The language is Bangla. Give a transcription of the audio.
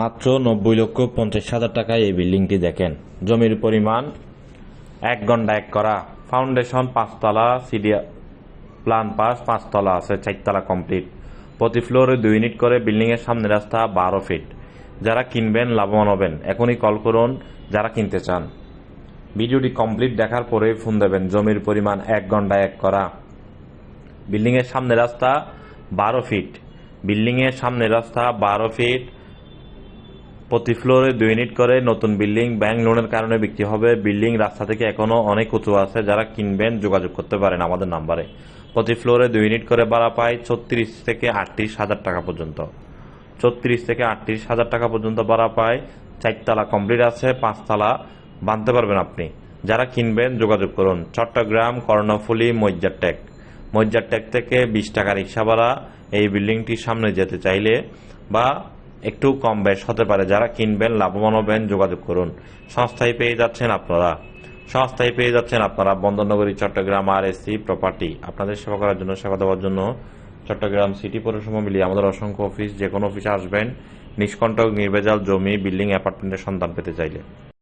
মাত্র নব্বই লক্ষ পঞ্চাশ হাজার টাকায় এই বিল্ডিংটি দেখেন। জমির পরিমাণ এক ঘণ্টা এক করা। ফাউন্ডেশন পাঁচতলা সিডিয়া প্লান পাস পাঁচতলা আছে, চারতলা কমপ্লিট প্রতি ফ্লোরে দুই ইউনিট করে বিল্ডিংয়ের সামনে রাস্তা বারো ফিট যারা কিনবেন, লাভবান হবেন। এখনই কল করুন যারা কিনতে চান। ভিডিওটি কমপ্লিট দেখার পরে ফোন দেবেন। জমির পরিমাণ এক ঘণ্টা এক করা। বিল্ডিংয়ের সামনে রাস্তা বারো ফিট বিল্ডিংয়ের সামনে রাস্তা বারো ফিট প্রতি ফ্লোরে দুই ইউনিট করে নতুন বিল্ডিং ব্যাংক লোনের কারণে বিক্রি হবে। বিল্ডিং রাস্তা থেকে এখনও অনেক উঁচু আছে, যারা কিনবেন যোগাযোগ করতে পারেন আমাদের নাম্বারে। প্রতি ফ্লোরে দুই ইউনিট করে ভাড়া পায় ছত্রিশ থেকে আটত্রিশ হাজার টাকা পর্যন্ত। ছত্রিশ থেকে আটত্রিশ হাজার টাকা পর্যন্ত ভাড়া পায়। চারতলা কমপ্লিট আছে, পাঁচতলা। বাঁধতে পারবেন আপনি। যারা কিনবেন যোগাযোগ করুন। চট্টগ্রাম, কর্ণফুলি, মজ্জার টেক। মজ্জার টেক থেকে বিশ টাকা রিক্সা ভাড়া। এই বিল্ডিংটির সামনে যেতে চাইলে বা একটু কম বেশ হতে পারে। যারা কিনবেন, লাভবান হবেন, যোগাযোগ করুন। সংস্থায় পেয়ে যাচ্ছেন আপনারা। সংস্থায় পেয়ে যাচ্ছেন আপনারা বন্দরনগরী, চট্টগ্রাম আর এসি প্রপার্টি আপনাদের সেবা করার জন্য, সেবা দেওয়ার জন্য চট্টগ্রাম সিটি পৌরসভা মিলিয়ে আমাদের অসংখ্য অফিস যে কোনো অফিসে আসবেন, নিষ্কণ্টক নির্ভেজাল জমি বিল্ডিং অ্যাপার্টমেন্টের সন্ধান পেতে চাইলে।